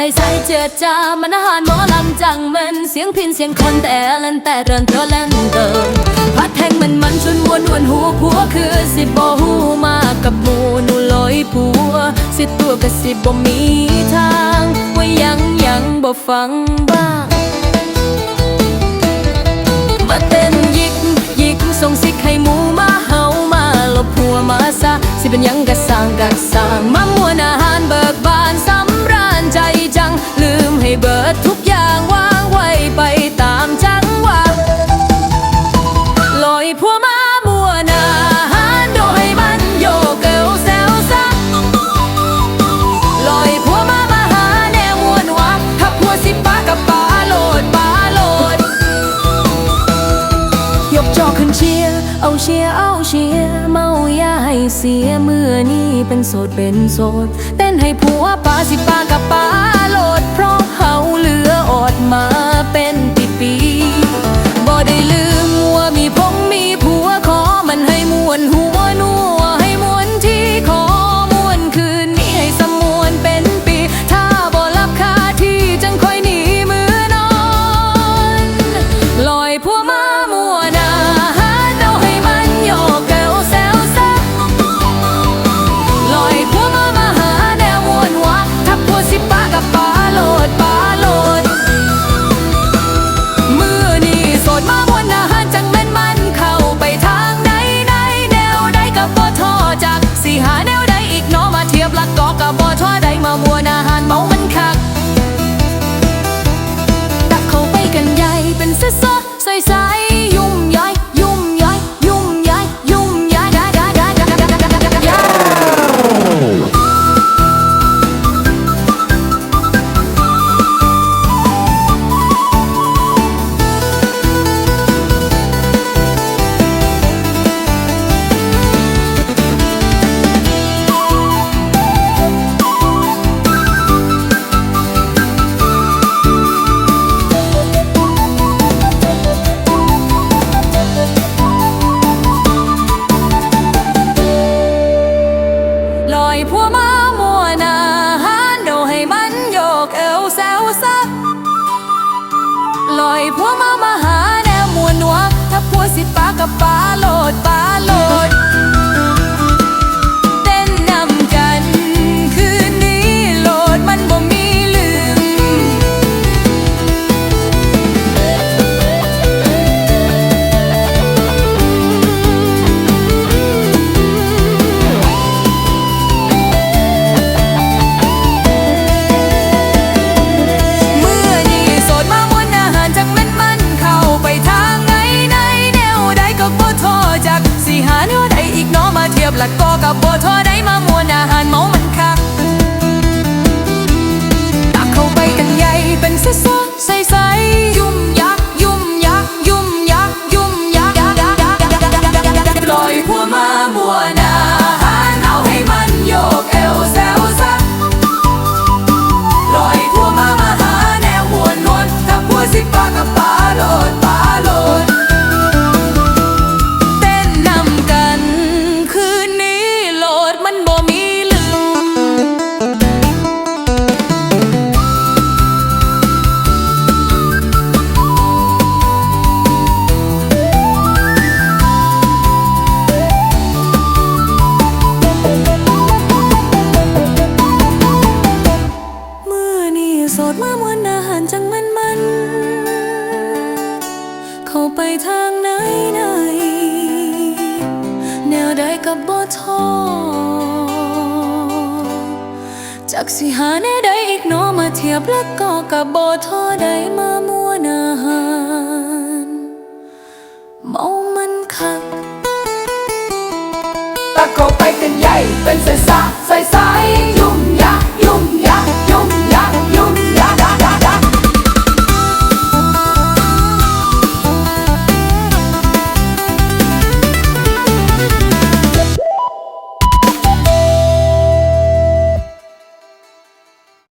ใส่ใจเจิดจามันอาหารหมอลำจังมันเสียงพินเสียงคนแต่เล่นแต่เรินเธอเล่นเติมพัดแทงมันมันชวนวนวนหูผัวคือสิบบ่หูมากับหมูหนูลอยผัว สิตัวก็สิบบ่มีทางว่ายังยังบ่ฟังบ้างมาเต้นยิกยิกส่งสิกให้หมูมาเฮามาลบหัวมาซะสิเป็นยังกะสร้างกะสร้างมา พัวมามัวนาหารโดยมันโยเอวแซวซะลอยพัวมามาหาแนวมวนวะถ้าพัวสิปากับปาโหลดปาโหลด ยกจอขึ้นเชียร์เอาเชียร์เอาเชียร์เมาอย่าให้เสียเมื่อนี้เป็นโสดเป็นโสด เต้นให้ผัวปาสิปากับปาโหลด เพราะเฮาเหลืออดมาเป็นปีปีบ่ได้ลื สิปากับปาโหลดปาโหลด และก็กับบ่ทอด สิหาแน่ใดอีกน้อมาเทียบแล้วก็กับบ่ทอใดมามัวนาหารเมามันคักตะโกไปกันใหญ่